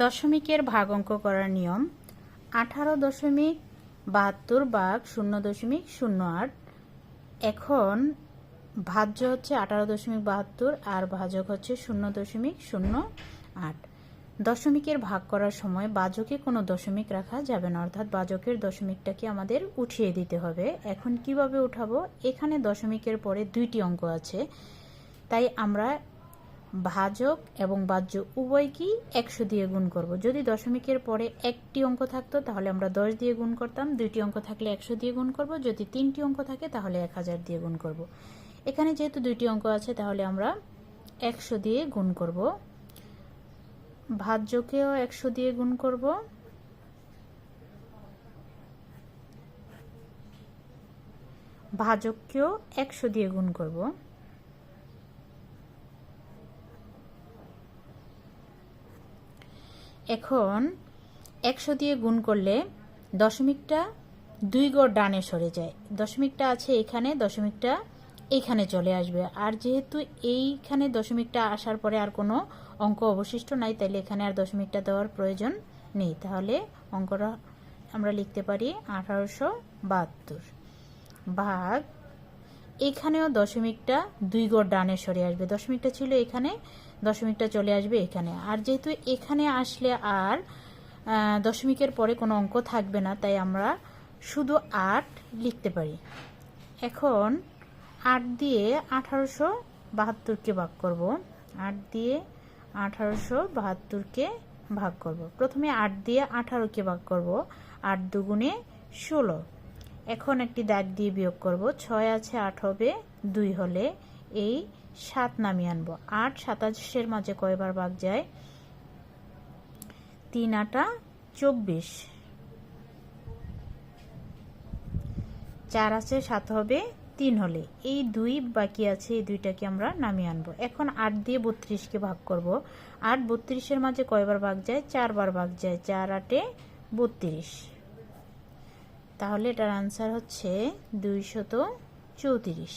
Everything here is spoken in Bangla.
দশমিকের ভাগ অঙ্ক করার নিয়ম। আঠারো দশমিক বাহাত্তর ভাগ শূন্য দশমিক শূন্য আট। এখন ভাজ্য হচ্ছে আঠারো দশমিক বাহাত্তর আর ভাজক হচ্ছে শূন্য দশমিক শূন্য আট। দশমিকের ভাগ করার সময় বাজকে কোনো দশমিক রাখা যাবে না, অর্থাৎ বাজকের দশমিকটাকে আমাদের উঠিয়ে দিতে হবে। এখন কীভাবে উঠাবো? এখানে দশমিকের পরে দুইটি অঙ্ক আছে। তাই আমরা ভাজক এবং বাহ্য উভয়কেই একশো দিয়ে গুণ করব। যদি দশমিকের পরে একটি অঙ্ক থাকতো, তাহলে আমরা দশ দিয়ে গুণ করতাম। দুইটি অঙ্ক থাকলে একশো দিয়ে গুণ করব। যদি তিনটি অঙ্ক থাকে, তাহলে এক হাজার দিয়ে গুণ করব। এখানে যেহেতু দুইটি অঙ্ক আছে, তাহলে আমরা একশো দিয়ে গুণ করব। ভাজ্যকেও একশো দিয়ে গুণ করব। ভাজককেও একশো দিয়ে গুণ করব। এখন একশো দিয়ে গুণ করলে দশমিকটা দুই গড় ডানে সরে যায়। দশমিকটা আছে এখানে, দশমিকটা এইখানে চলে আসবে। আর যেহেতু এইখানে দশমিকটা আসার পরে আর কোনো অঙ্ক অবশিষ্ট নাই, তাইলে এখানে আর দশমিকটা দেওয়ার প্রয়োজন নেই। তাহলে অঙ্কটা আমরা লিখতে পারি আঠারোশো বাহাত্তর ভাগ এখানেও দশমিকটা দুই গড় ডানে সরে আসবে। দশমিকটা ছিল এখানে, দশমিকটা চলে আসবে এখানে। আর যেহেতু এখানে আসলে আর দশমিকের পরে কোনো অঙ্ক থাকবে না, তাই আমরা শুধু আট লিখতে পারি। এখন আট দিয়ে আঠারোশো বাহাত্তরকে ভাগ করব। আট দিয়ে আঠারোশো বাহাত্তরকে ভাগ করব। প্রথমে আট দিয়ে আঠারোকে ভাগ করব। আট দুগুণে ষোলো। এখন একটি দাগ দিয়ে বিয়োগ করব। ছয় আছে, আট হবে, দুই হলে এই সাত নামিয়ে আনব। আট, সাতাশের মাঝে কয়বার ভাগ যায়? তিন, আটা, চব্বিশ। চার আছে, সাত হবে, তিন হলে এই দুই বাকি আছে, এই দুইটাকে আমরা নামিয়ে আনব। এখন আট দিয়ে বত্রিশকে ভাগ করব। আট, বত্রিশের মাঝে কয়বার ভাগ যায়? চারবার ভাগ যায়। চার, আটে বত্রিশ। তাহলে এটার আনসার হচ্ছে দুইশত চৌত্রিশ।